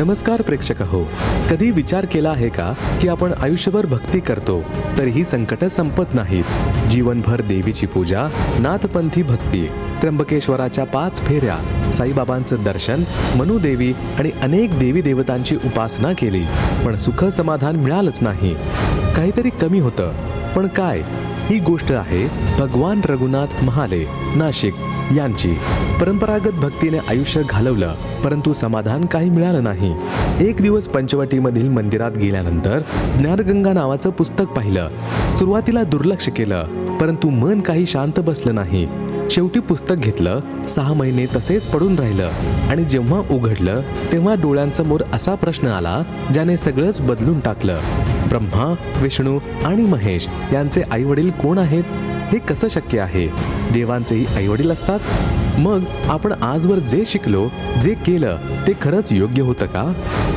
नमस्कार प्रेक्षक हो. कधी विचार केला आहे का की आपण आयुष्यभर भक्ती करतो तर ही संकट संपत नाहीत. जीवनभर देवीची पूजा नाथपंथी भक्ती त्र्यंबकेश्वराच्या पाच फेऱ्या साईबाबांचं दर्शन मनुदेवी आणि अनेक देवी देवतांची उपासना केली. पण सुख समाधान मिळालंच नाही. काहीतरी कमी होतं. पण काय? ही गोष्ट आहे भगवान रघुनाथ महाले नाशिक. यांची परंपरागत भक्तीने आयुष्य घालवलं परंतु समाधान काही मिळालं नाही. एक दिवस पंचवटीमधील मंदिरात गेल्यानंतर ज्ञानगंगा नावाचं पुस्तक पाहिलं. सुरुवातीला दुर्लक्ष केलं परंतु मन काही शांत बसलं नाही. शेवटी पुस्तक घेतलं सहा महिने तसेच पडून राहिलं आणि जेव्हा उघडलं तेव्हा डोळ्यांसमोर असा प्रश्न आला ज्याने सगळंच बदलून टाकलं. ब्रह्मा विष्णू आणि महेश यांचे आई वडील कोण आहेत? हे कसं शक्य आहे? देवांचेही आईवडील असतात? मग आपण आजवर जे शिकलो जे केलं ते खरंच योग्य होतं का?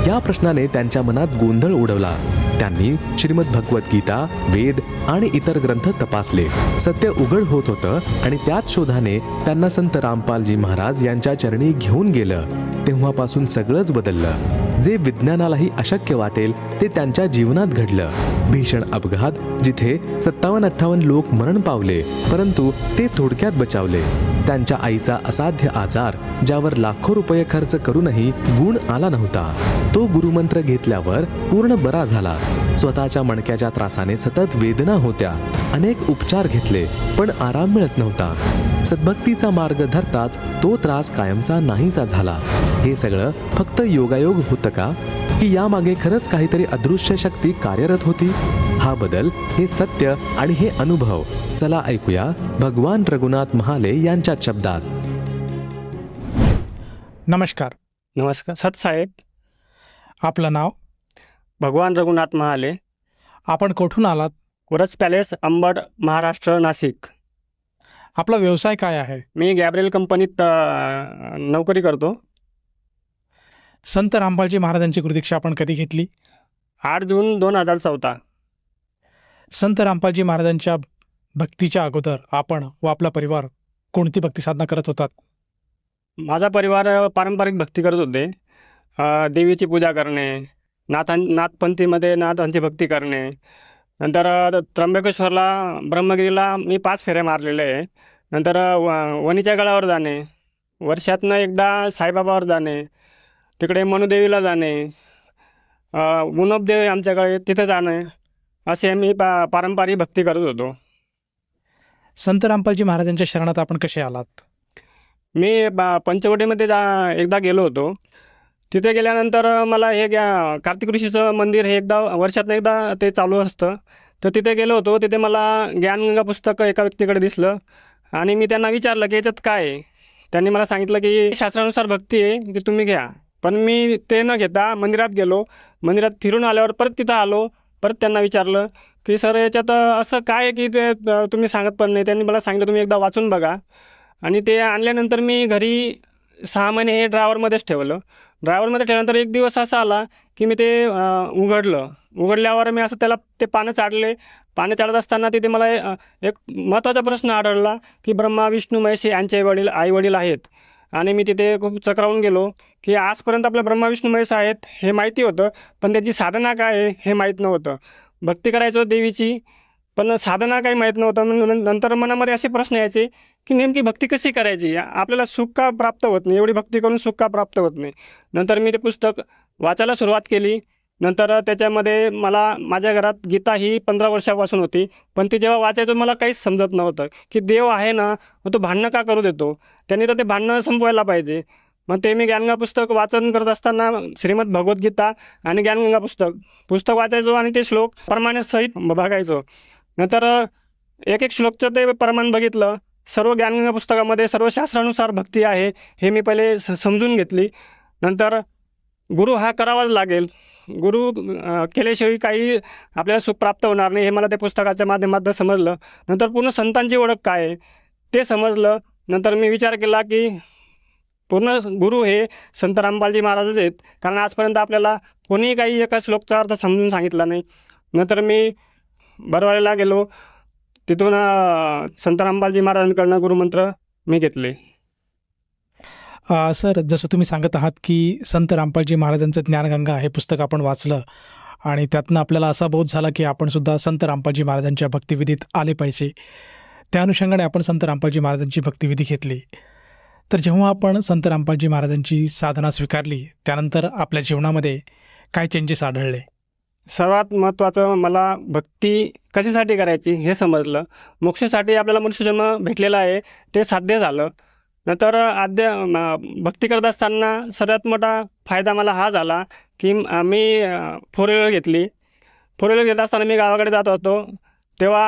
या प्रश्नाने त्यांच्या मनात गोंधळ उडवला. त्यांनी श्रीमद भगवद्गीता वेद आणि इतर ग्रंथ तपासले. सत्य उघड होत होतं आणि त्याच शोधाने त्यांना संत रामपालजी महाराज यांच्या चरणी घेऊन गेलं. तेव्हापासून सगळंच बदललं. जे विज्ञानालाही अशक्य वाटेल ते त्यांच्या जीवनात घडलं. भीषण अपघात जिथे सत्तावन्न अठ्ठावन्न लोक मरण पावले परंतु ते थोडक्यात बचावले. त्यांच्या आईचा असाध्य आजार ज्यावर लाखो रुपये खर्च करूनही गुण आला नव्हता. तो गुरुमंत्र घेतल्यावर पूर्ण बरा झाला. स्वतःच्या मणक्याच्या त्रासाने सतत वेदना होत्या. अनेक उपचार घेतले पण आराम मिळत नव्हता. सद्भक्तीचा मार्ग धरताच तो त्रास कायमचा नाहीसा झाला. हे सगळं फक्त योगायोग होतं का? की यामागे खरंच काहीतरी अदृश्य शक्ती कार्यरत होती? हा बदल हे सत्य आणि हे अनुभव. चला ऐकूया भगवान रघुनाथ महाले यांच्या शब्दात. नमस्कार. नमस्कार. सतसाहेब आपलं नाव? भगवान रघुनाथ महाले. आपण कोठून आलात? कुरच पॅलेस अंबड महाराष्ट्र नाशिक. आपला व्यवसाय काय आहे? मी गॅब्रियल कंपनीत नोकरी करतो. संत रामपालजी महाराजांची गुरुदीक्षा आपण कधी घेतली? आठ जून दोन हजार चौदा. संत रामपालजी महाराजांच्या भक्तीच्या अगोदर आपण व आपला परिवार कोणती भक्ती साधना करत होतात? माझा परिवार पारंपरिक भक्ती करत होते. देवीची पूजा करणे नाथां नाथपंथीमध्ये नाथांची भक्ती करणे. नंतर त्र्यंबकेश्वरला ब्रह्मगिरीला मी पाच फेऱ्या मारलेले. आहे नंतर व- वणीच्या गडावर जाणे. वर्षातनं एकदा साईबाबावर जाणे. तिकडे मनुदेवीला जाणे मुनबदेव आमच्याकडे तिथं जाणे असे मी पा पारंपरिक भक्ती करत होतो. संत रामपालजी महाराजांच्या शरणात आपण कसे आलात? मी बा पंचवटीमध्ये जा एकदा गेलो होतो. तिथे गेल्यानंतर मला हे ग्या कार्तिक ऋषीचं मंदिर हे एकदा वर्षातनं एकदा ते चालू असतं. तर तिथे गेलो होतो तिथे मला ज्ञानगंगा पुस्तक एका व्यक्तीकडे दिसलं. आणि मी त्यांना विचारलं की याच्यात काय आहे? त्यांनी मला सांगितलं की शास्त्रानुसार भक्ती आहे ती तुम्ही घ्या. पण मी ते न घेता मंदिरात गेलो. मंदिरात फिरून आल्यावर परत तिथं आलो. परत त्यांना विचारलं की सर याच्यात असं काय आहे की ते तुम्ही सांगत पण नाही? त्यांनी मला सांगितलं तुम्ही एकदा वाचून बघा. आणि ते आणल्यानंतर मी घरी सहा महिने हे ड्रायवरमध्येच ठेवलं. ड्रायवरमध्ये ठेवल्यानंतर एक दिवस असा आला की मी ते उघडलं. उघडल्यावर मी असं त्याला ते पानं चाडले. पानं चाडत असताना तिथे मला एक महत्त्वाचा प्रश्न आढळला की ब्रह्मा विष्णू महेश हे यांचे वडील आई वडील आहेत. आणि मी तिथे खूप चक्रावून गेलो की आजपर्यंत आपल्या ब्रह्माविष्णू महेश आहेत हे माहिती होतं पण त्याची साधना काय आहे हे माहीत नव्हतं. भक्ती करायचो देवीची पण साधना काही माहीत नव्हतं. म्हणून नंतर मनामध्ये असे प्रश्न यायचे की नेमकी भक्ती कशी करायची? आपल्याला सुख का प्राप्त होत नाही? एवढी भक्ती करून सुख का प्राप्त होत नाही? नंतर मी ते पुस्तक वाचायला सुरुवात केली. नंतर त्याच्यामध्ये मला माझ्या घरात गीता ही पंधरा वर्षापासून होती. पण ती जेव्हा वाचायचो मला काहीच समजत नव्हतं. की देव आहे ना मग तो भांडणं का करू देतो? त्यांनी तर ते भांडणं संपवायला पाहिजे. मग ते मी ज्ञानगंगा पुस्तक वाचन करत असताना श्रीमद भगवद्गीता आणि ज्ञानगंगा पुस्तक. पुस्तक वाचायचो आणि ते श्लोक प्रमाणासहित बघायचो. नंतर एक एक श्लोकचं ते प्रमाण बघितलं. सर्व ज्ञानगंगा पुस्तकामध्ये सर्व शास्त्रानुसार भक्ती आहे हे मी पहिले स समजून घेतली. नंतर गुरु हा करावाच लागेल. गुरु केल्याशिवाय काही आपल्याला सुख प्राप्त होणार नाही हे मला त्या पुस्तकाच्या माध्यमातून समजलं. नंतर पूर्ण संतांची ओळख काय आहे ते समजलं. नंतर मी विचार केला की पूर्ण गुरु हे संत रामपालजी महाराजच आहेत. कारण आजपर्यंत आपल्याला कोणीही काही एका श्लोकचा अर्थ समजून सांगितला नाही. नंतर मी बरवारीला गेलो. तिथून संत रामपालजी महाराजांकडनं गुरुमंत्र मी घेतले. सर जसं तुम्ही सांगत आहात की संत रामपालजी महाराजांचं ज्ञानगंगा हे पुस्तक आपण वाचलं आणि त्यातनं आपल्याला असा बोध झाला की आपण सुद्धा संत रामपालजी महाराजांच्या भक्तिविधीत आले पाहिजे. त्या अनुषंगाने आपण संत रामपालजी महाराजांची भक्तिविधी घेतली. तर जेव्हा आपण संत रामपालजी महाराजांची साधना स्वीकारली त्यानंतर आपल्या जीवनामध्ये काय चेंजेस आढळले? सर्वात महत्त्वाचं मला भक्ती कशासाठी करायची हे समजलं. मोक्षासाठी आपल्याला मनुष्यजन्म भेटलेला आहे ते साध्य झालं. नंतर आद्य भक्ती करत असताना सर्वात मोठा फायदा मला हा झाला की मी फोर व्हीलर घेतली. फोर व्हीलर घेत असताना मी गावाकडे जात होतो. तेव्हा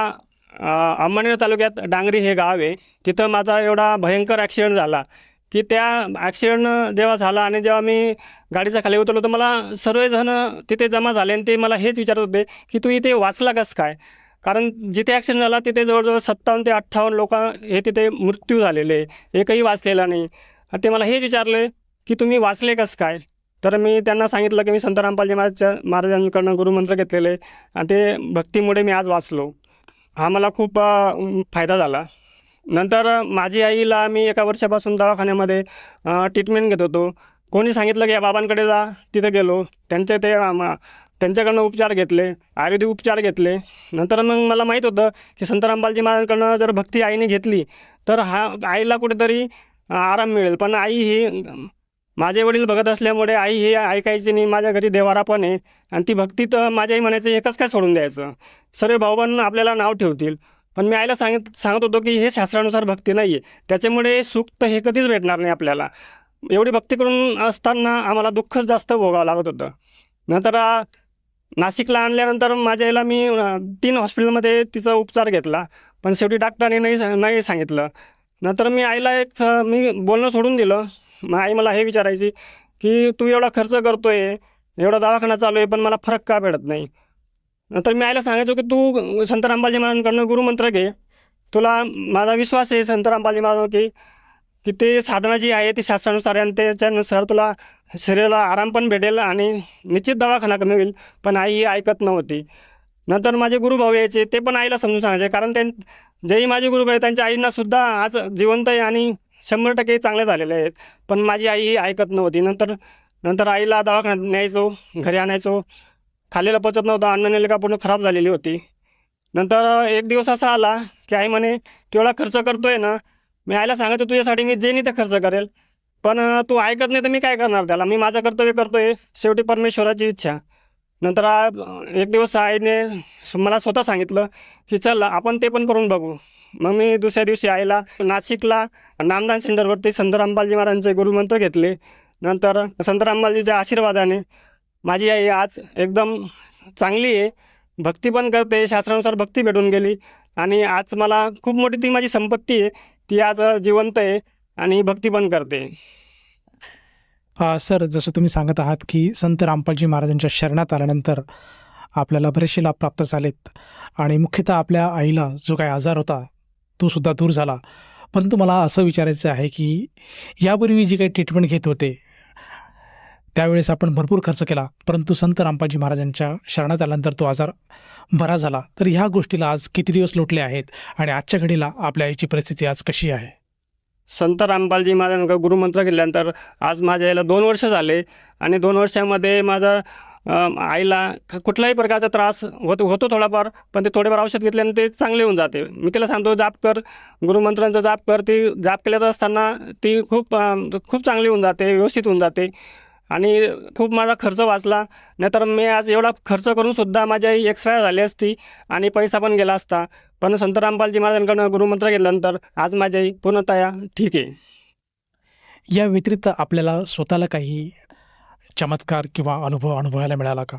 अ, अंमळनेर तालुक्यात डांगरी हे गाव आहे. तिथं माझा एवढा भयंकर ॲक्सिडेंट झाला की त्या ॲक्सिडेंट जेव्हा झाला आणि जेव्हा मी गाडीच्या खाली उतरलो तर मला सर्वजण तिथे जमा झाले आणि ते मला हेच विचारत होते की तू इथे वाचला कस काय? कारण जिथे ॲक्सिडेंट झाला तिथे जवळजवळ सत्तावन्न ते अठ्ठावन्न लोक हे तिथे मृत्यू झालेले. एकही वाचलेला नाही. आणि ते मला हेच विचारले की तुम्ही वाचले कसं काय? तर मी त्यांना सांगितलं की मी संत रामपालजी महाराजच्या महाराजांकडनं गुरुमंत्र घेतलेले आणि ते भक्तीमुळे मी आज वाचलो. हा मला खूप फायदा झाला. नंतर माझी आईला मी एका वर्षापासून दवाखान्यामध्ये ट्रीटमेंट घेत होतो. कोणी सांगितलं की या बाबांकडे जा तिथे गेलो. त्यांचे ते त्यांच्याकडनं उपचार घेतले आयुर्वेदिक उपचार घेतले. नंतर मग मला माहीत होतं की संत रामपालजी महाराजांकडनं जर भक्ती आईने घेतली तर हा आईला कुठेतरी आराम मिळेल. पण आई ही माझे वडील बघत असल्यामुळे आई ही ऐकायची नाही माझ्या घरी देवारा पण आहे. आणि ती भक्ती तर माझ्या आई म्हणायचं एकच काय सोडून द्यायचं? सर्व भाऊबंद आपल्याला नाव ठेवतील. पण मी आईला सांगत सांगत होतो की हे शास्त्रानुसार भक्ती नाही आहे त्याच्यामुळे सुख तर हे कधीच भेटणार नाही आपल्याला. एवढी भक्ती करून असताना आम्हाला दुःखच जास्त भोगावं लागत होतं. नंतर नाशिकला आणल्यानंतर माझ्या आईला मी तीन हॉस्पिटलमध्ये तिचा उपचार घेतला. पण शेवटी डॉक्टरांनी नाही नाही सांगितलं. नंतर मी आईला एक स- मी बोलणं सोडून दिलं. मग आई मला हे विचारायची की तू एवढा खर्च करतोय एवढा दवाखाना चालू आहे पण मला फरक का भेटत नाही? नंतर मी आईला सांगायचो की तू संत रामबाजी महाराजांकडनं गुरुमंत्र घे. तुला माझा विश्वास आहे संत रामबाजी महाराज की की ते साधना जी आहे ती शास्त्रानुसार आहे आणि त्याच्यानुसार तुला शरीराला आराम पण भेटेल आणि निश्चित दवाखाना कमी होईल. पण आई ही ऐकत नव्हती. नंतर माझे गुरुभाऊ यायचे ते पण आईला समजून सांगायचे. कारण त्यां जेही माझे गुरुभाऊ त्यांच्या आईंनासुद्धा आज जिवंत आहे आणि शंभर टक्के चांगले झालेले आहेत. पण माझी आई ही ऐकत नव्हती. नंतर नंतर आईला दवाखान्यात न्यायचो घरी आणायचो. खाल्लेलं पचत नव्हतं. अन्न नलिका पूर्ण खराब झालेली होती. नंतर एक दिवस असा आला की आई म्हणे तेवढा खर्च खर्च करतोय ना मी आईला सांगतो तुझ्यासाठी मी जे नाही ते खर्च करेल. पण तू ऐकत नाही तर मी काय करणार त्याला? मी माझं कर्तव्य करतोय. शेवटी परमेश्वराची इच्छा. नंतर एक दिवस आईने मला स्वतः सांगितलं की चल आपण ते पण करून बघू. मग मी दुसऱ्या दिवशी आईला नाशिकला नामदान सेंटरवरती संत रामपालजी महाराजांचे गुरुमंत्र घेतले. नंतर संत रामपालजीच्या आशीर्वादाने माझी आई आज एकदम चांगली आहे. भक्ती पण करते. शास्त्रानुसार भक्ती भेटून गेली. आणि आज मला खूप मोठी ती माझी संपत्ती आहे. ती आज जिवंत आहे आणि भक्ती पण करते. सर जसं तुम्ही सांगत आहात की संत रामपालजी महाराजांच्या शरणात आल्यानंतर आपल्याला बरेचसे लाभ प्राप्त झालेत. आणि मुख्यतः आपल्या आईला जो काही आजार होता तो सुद्धा दूर झाला. परंतु मला असं विचारायचं आहे की यापूर्वी जी काही ट्रीटमेंट घेत होते त्यावेळेस आपण भरपूर खर्च केला परंतु संत रामपालजी महाराजांच्या शरणात आल्यानंतर तो आजार बरा झाला. तर ह्या गोष्टीला आज किती दिवस लोटले आहेत आणि आजच्या घडीला आपल्या आईची परिस्थिती आज कशी आहे? संत रामपालजी महाराजांकडे गुरुमंत्र घेतल्यानंतर आज माझ्या आईला दोन वर्ष झाले आणि दोन वर्षामध्ये माझा आईला कुठल्याही प्रकारचा त्रास होत होतो थोडाफार पण ते थोडेफार औषध घेतल्याने ते चांगले होऊन जाते. मी तिला सांगतो जाप कर गुरुमंत्रांचा जाप कर ती जाप केल्यात असताना ती खूप खूप चांगली होऊन जाते व्यवस्थित होऊन जाते. आणि खूप माझा खर्च वाचला. नाहीतर मी आज एवढा खर्च करून सुद्धा माझी आई एक्सपायर झाली असती आणि पैसा पण गेला असता. पण संत रामपालजी महाराजांकडनं गुरुमंत्र घेतल्यानंतर आज माझी पूर्णतया ठीक आहे. या व्यतिरिक्त आपल्याला स्वतःला काही चमत्कार किंवा अनुभव अनुभवायला मिळाला का?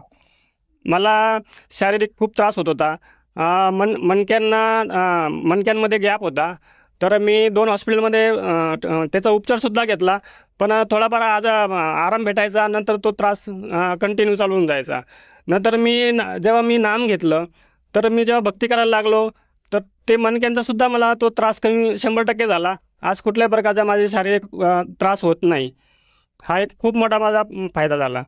मला शारीरिक खूप त्रास होत होता. मन मणक्यांना मणक्यांमध्ये गॅप होता. तर मी दोन हॉस्पिटलमध्ये त्याचा उपचारसुद्धा घेतला. पण थोडाफार आज आराम भेटायचा नंतर तो त्रास कंटिन्यू चालू होऊन जायचा. नंतर मी ना- जेव्हा मी नाम घेतलं तर मी जेव्हा भक्ती करायला लागलो तर ते मनक्यांचासुद्धा मला तो त्रास कमी शंभर टक्के झाला. आज कुठल्याही प्रकारचा माझे शारीरिक त्रास होत नाही. हा एक खूप मोठा माझा फायदा झाला.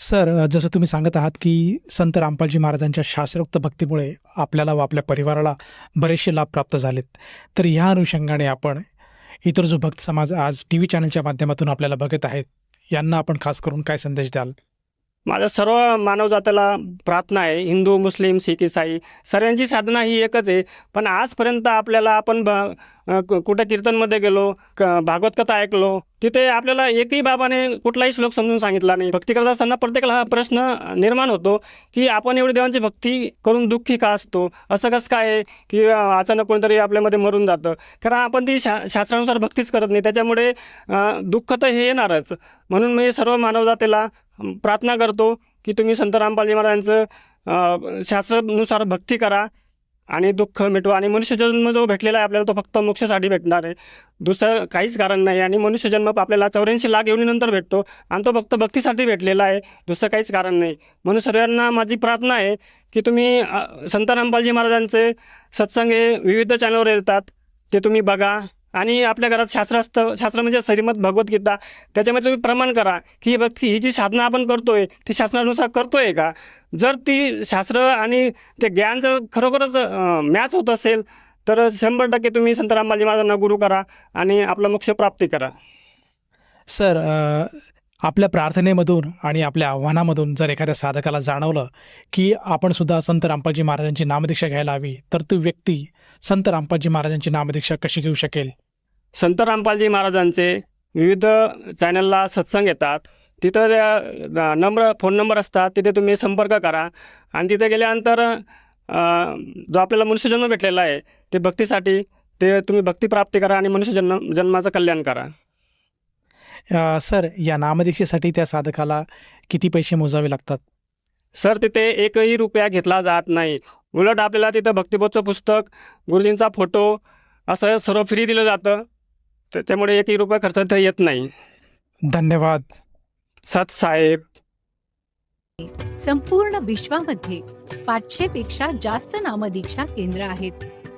सर जसं तुम्ही सांगत आहात की संत रामपालजी महाराजांच्या शास्त्रोक्त भक्तीमुळे आपल्याला व आपल्या परिवाराला बरेचसे लाभ प्राप्त झालेत. तर ह्या अनुषंगाने आपण इतर जो भक्त समाज आज टी व्ही चॅनलच्या माध्यमातून आपल्याला बघत आहेत यांना आपण खास करून काय संदेश द्याल? माझ्या सर्व मानवजातीला प्रार्थना आहे. हिंदू मुस्लिम सिख इसाई सर्वांची साधना ही एकच आहे. पण आजपर्यंत आपल्याला आपण ब कुठं कीर्तनमध्ये गेलो क भागवत कथा ऐकलो तिथे आपल्याला एकही बाबाने कुठलाही श्लोक समजून सांगितला नाही. भक्ती करत असताना प्रत्येकाला हा प्रश्न निर्माण होतो की आपण एवढी देवांची भक्ती करून दुःखी का असतो? असं कसं काय आहे की अचानक कोणीतरी आपल्यामध्ये मरून जातं? कारण आपण ती शा शास्त्रानुसार भक्तीच करत नाही. त्याच्यामुळे दुःख तर हे येणारच. म्हणून मी सर्व मानवजातीला प्रार्थना करतो की तुम्ही संत रामपालजी महाराजांचं शास्त्रानुसार भक्ती करा आणि दुःख मिटवा आणि मनुष्यजन्म जो भेटलेला आहे आपल्याला तो फक्त मोक्षासाठी भेटणार आहे. दुसरं काहीच कारण नाही आणि मनुष्यजन्म आपल्याला चौऱ्याऐंशी लाख येऊनीनंतर भेटतो आणि तो फक्त भक्तीसाठी भेटलेला आहे. दुसरं काहीच कारण नाही. म्हणून सर्वांना माझी प्रार्थना आहे की तुम्ही संत रामपालजी महाराजांचे सत्संग हे विविध चॅनलवर येतात. ते तुम्ही बघा. आणि आपल्या घरात शास्त्र असतं शास्त्र म्हणजे श्रीमद भगवद्गीता. त्याच्यामध्ये तुम्ही प्रमाण करा की ही भक्ती ही जी साधना आपण करतोय ती शास्त्रानुसार करतोय का? जर ती शास्त्र आणि ते ज्ञान जर खरोखरच मॅच होत असेल तर शंभर टक्के तुम्ही संत रामबाजी महाराजांना गुरु करा आणि आपला मोक्ष प्राप्ती करा. सर आपल्या प्रार्थनेमधून आणि आपल्या आव्हानामधून जर एखाद्या साधकाला जाणवलं की आपण सुद्धा संत रामपालजी महाराजांची नामदीक्षा घ्यायला हवी तर ती व्यक्ती संत रामपालजी महाराजांची नामदीक्षा कशी घेऊ शकेल? संत रामपालजी महाराजांचे विविध चॅनलला सत्संग येतात. तिथं नंबर फोन नंबर असतात. तिथे तुम्ही संपर्क करा. आणि तिथे गेल्यानंतर जो आपल्याला मनुष्यजन्म भेटलेला आहे ते भक्तीसाठी ते तुम्ही भक्ती प्राप्ती करा आणि मनुष्यजन्म जन्माचं कल्याण करा. सर या नामदीक्षेसाठी त्या साधकाला किती पैसे मोजावे लागतात? सर तिथे एकही रुपया घेतला जात नाही. उलट आपल्याला तिथं भक्तिबोधचं पुस्तक गुरुजींचा फोटो असं सर्व फ्री दिलं जातं. त्याच्यामुळे एकही रुपया खर्च इथं येत नाही. धन्यवाद. सत साहेब. संपूर्ण विश्वामध्ये पाचशे पेक्षा जास्त नामदीक्षा केंद्र आहेत.